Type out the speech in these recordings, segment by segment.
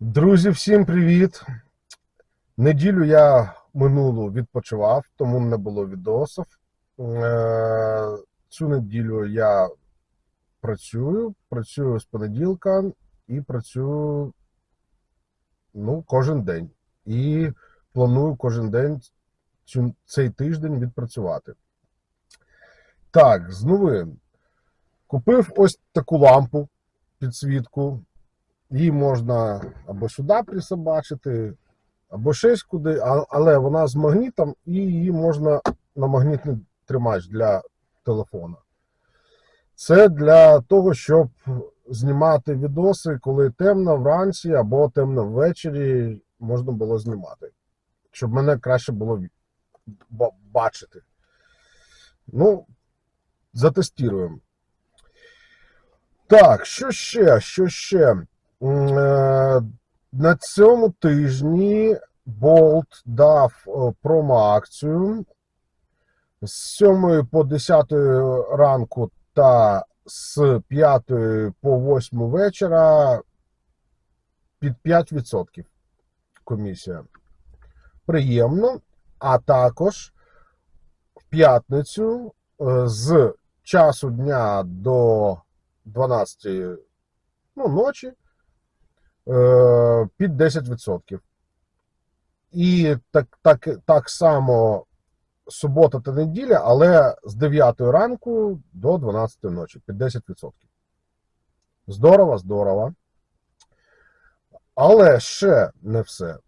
Друзі, всім привіт! Неділю я минулу відпочивав, тому не було відосів. Е, Цю неділю я працюю, працюю з понеділка і працюю ну, кожен день. І планую кожен день цей тиждень відпрацювати. Так, з новин. Купив ось таку лампу підсвітку. Її можна або сюди присобачити, або щось куди, але вона з магнітом і її можна на магнітний тримач для телефона. Це для того, щоб знімати відоси, коли темно вранці або темно ввечері можна було знімати. Щоб мене краще було бачити. Ну, затестуємо. Так, що ще? Що ще? Е, На цьому тижні Bolt дав е, промо-акцію з 7 по 10 ранку та з 5 по 8 вечора під 5% комісія. Приємно. А також в п'ятницю е, з часу дня до 12 ну, ночі під 10%. І так, так, так само субота та неділя, але з 9 ранку до 12 ночі під 10%. Здорово, здорово. Але ще не все.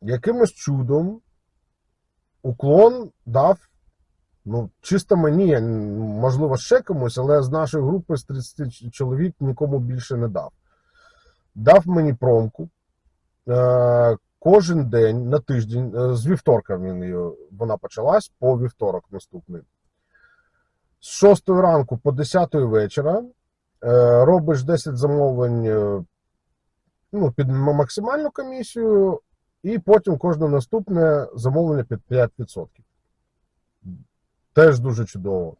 Якимось чудом уклон дав, ну, чисто мені, можливо, ще комусь, але з нашої групи з 30 чоловік нікому більше не дав дав мені промку. Е, кожен день на тиждень, е, з вівторка він її, вона почалась по вівторок наступний. З 6 ранку по 10 вечора е, робиш 10 замовлень е, ну, під максимальну комісію, і потім кожне наступне замовлення під 5%. Теж дуже чудово.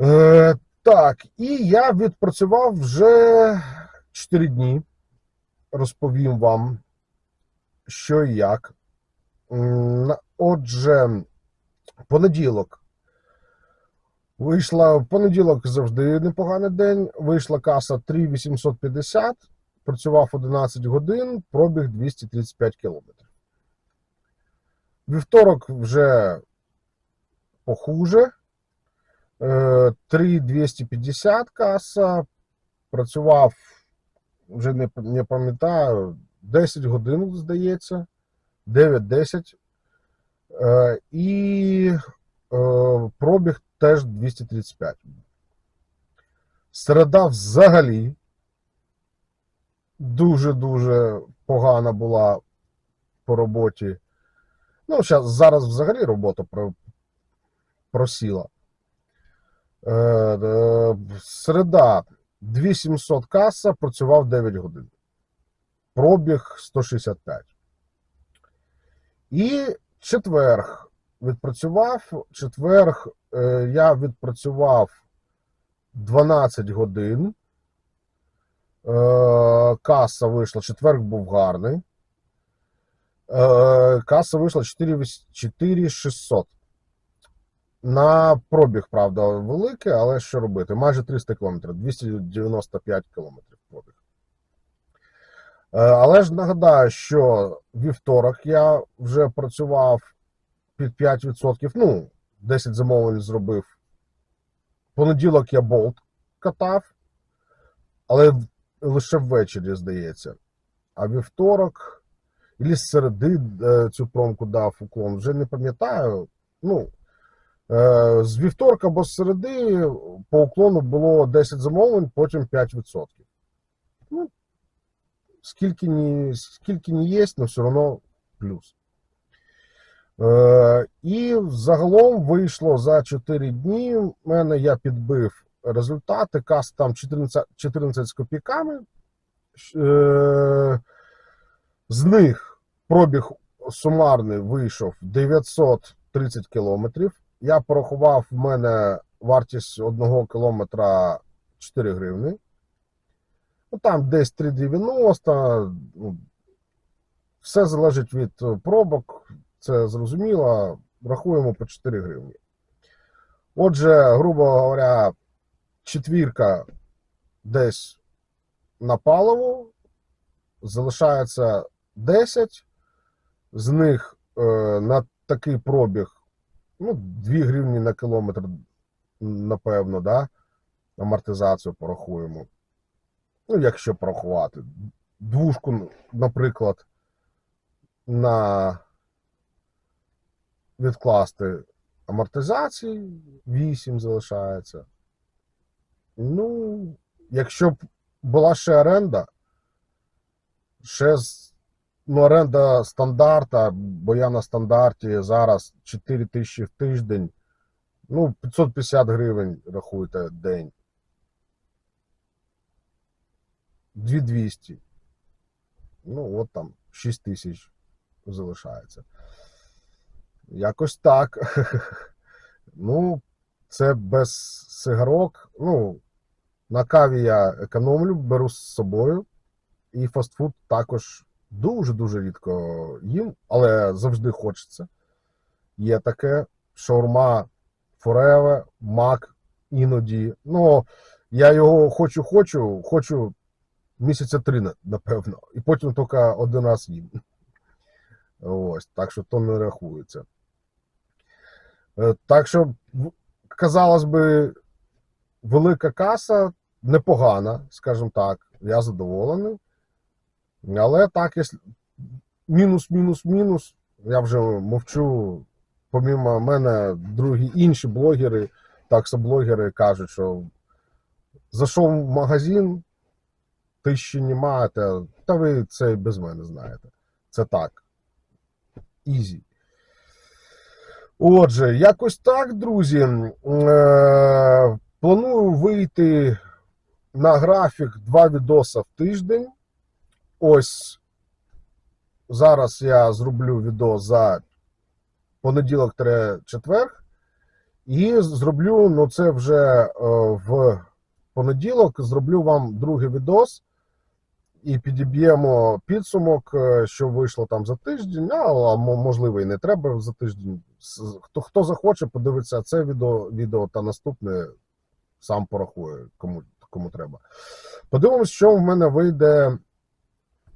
Е, так, і я відпрацював вже 4 дні. Розповім вам, що і як. Отже, понеділок. Вийшла в понеділок завжди непоганий день. Вийшла каса 3850, працював 11 годин, пробіг 235 кілометрів. Вівторок вже похуже. Е, 3250 каса. Працював, вже не, не пам'ятаю, 10 годин, здається, 9-10. Е, і е, пробіг теж 235. Середа взагалі дуже-дуже погана була по роботі. Ну, щас, зараз взагалі робота про, просіла. Е, е, середа 2700 каса, працював 9 годин. Пробіг 165. І четверг відпрацював. Четверг е, я відпрацював 12 годин. Е, каса вийшла. Четверг був гарний. Е, каса вийшла 4600. На пробіг, правда, великий, але що робити? Майже 300 кілометрів, 295 кілометрів пробіг. Е, Але ж нагадаю, що вівторок я вже працював під 5%, ну, 10 замовлень зробив. Понеділок я болт катав, але лише ввечері, здається. А вівторок, з середи е, цю промку дав уклон, вже не пам'ятаю. Ну, З вівторка або з середи по уклону було 10 замовлень, потім 5%. Ну, скільки не, скільки не є, але все одно плюс. Е, і загалом вийшло за 4 дні. У мене я підбив результати. Кас там 14, 14 з копійками. Е, з них пробіг сумарний вийшов 930 кілометрів. Я порахував, в мене вартість одного кілометра 4 гривни. Ну там десь 3,90. Ну, все залежить від е, пробок, це зрозуміло. Рахуємо по 4 гривні. Отже, грубо говоря, четвірка десь на паливо, залишається 10, з них е, на такий пробіг, ну, 2 гривні на кілометр, напевно, да? амортизацію порахуємо. Ну, якщо порахувати. Двушку, наприклад, на відкласти амортизації, 8 залишається. Ну, якщо б була ще оренда, ще з, ну, оренда стандарта, бо я на стандарті зараз 4 тисячі в тиждень, ну, 550 гривень рахуйте день. 2200. Ну, от там 6 тисяч залишається. Якось так. Ну, це без сигарок. Ну, на каві я економлю, беру з собою. І фастфуд також дуже-дуже рідко їм, але завжди хочеться. Є таке шаурма фореве, мак іноді. Ну, я його хочу, хочу, хочу місяця три, напевно. І потім тільки один раз їм. Ось, так що то не рахується. Е, Так що, казалось би, велика каса непогана, скажімо так. Я задоволений. Але так, якщо мінус, мінус, мінус, я вже мовчу. Помімо мене, другі інші блогери, таксоблогери кажуть, що зайшов в магазин, тисячі не маєте, та ви це без мене знаєте. Це так. Ізі. Отже, якось так, друзі. Е, планую вийти на графік два відоса в тиждень. Ось зараз я зроблю відео за понеділок четверг. І зроблю, ну це вже е, в понеділок, зроблю вам другий відос і підіб'ємо підсумок, е, що вийшло там за тиждень, а, можливо і не треба за тиждень. Хто, хто захоче, подивиться це відео, відео та наступне, сам порахує, кому, кому треба. Подивимось, що в мене вийде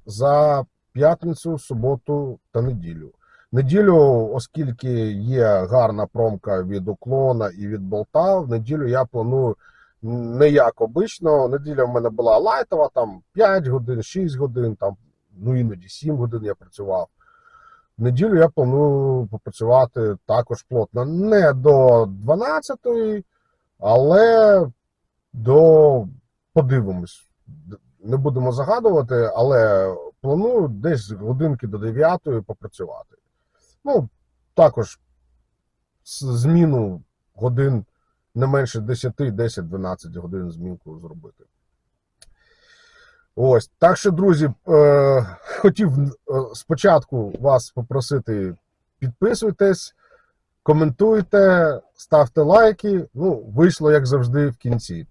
за п'ятницю, суботу та неділю. Неділю, оскільки є гарна промка від уклона і від болта, в неділю я планую не як обично. Неділя в мене була лайтова, там 5 годин, 6 годин, там, ну іноді 7 годин я працював. В неділю я планую попрацювати також плотно. Не до 12-ї, але до подивимось. Не будемо загадувати, але планую десь з годинки до 9 попрацювати. Ну, також зміну годин не менше 10, 10, 12 годин змінку зробити. Ось. Так що, друзі, е, хотів е, спочатку вас попросити підписуйтесь, коментуйте, ставте лайки. Ну, вийшло, як завжди, в кінці.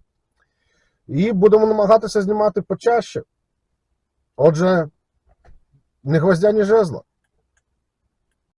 І будемо намагатися знімати почаще. Отже, не гвоздя, ні жезла.